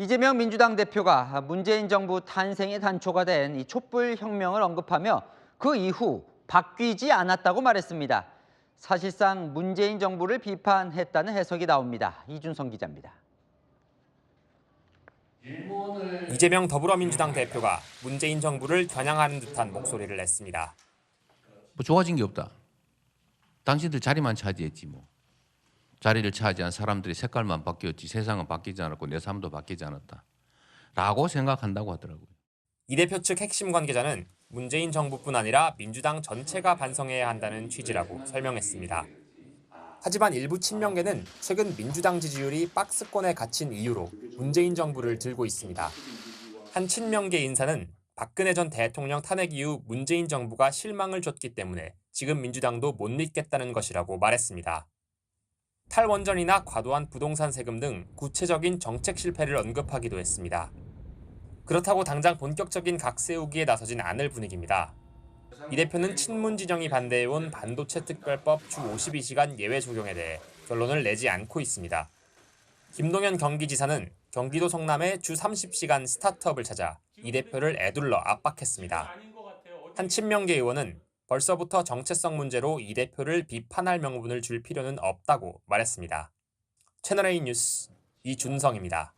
이재명 민주당 대표가 문재인 정부 탄생의 단초가 된 이 촛불 혁명을 언급하며 그 이후 바뀌지 않았다고 말했습니다. 사실상 문재인 정부를 비판했다는 해석이 나옵니다. 이준성 기자입니다. 이재명 더불어민주당 대표가 문재인 정부를 겨냥하는 듯한 목소리를 냈습니다. 뭐 좋아진 게 없다. 당신들 자리만 차지했지 뭐. 자리를 차지한 사람들의 색깔만 바뀌었지 세상은 바뀌지 않았고 내 삶도 바뀌지 않았다. 라고 생각한다고 하더라고요. 이 대표 측 핵심 관계자는 문재인 정부뿐 아니라 민주당 전체가 반성해야 한다는 취지라고 설명했습니다. 하지만 일부 친명계는 최근 민주당 지지율이 박스권에 갇힌 이유로 문재인 정부를 들고 있습니다. 한 친명계 인사는 박근혜 전 대통령 탄핵 이후 문재인 정부가 실망을 줬기 때문에 지금 민주당도 못 믿겠다는 것이라고 말했습니다. 탈원전이나 과도한 부동산 세금 등 구체적인 정책 실패를 언급하기도 했습니다. 그렇다고 당장 본격적인 각 세우기에 나서진 않을 분위기입니다. 이 대표는 친문 진영이 반대해온 반도체 특별법 주 52시간 예외 적용에 대해 결론을 내지 않고 있습니다. 김동연 경기지사는 경기도 성남의 주 30시간 스타트업을 찾아 이 대표를 애둘러 압박했습니다. 한 친명계 의원은 벌써부터 정체성 문제로 이 대표를 비판할 명분을 줄 필요는 없다고 말했습니다. 채널A 뉴스 이준성입니다.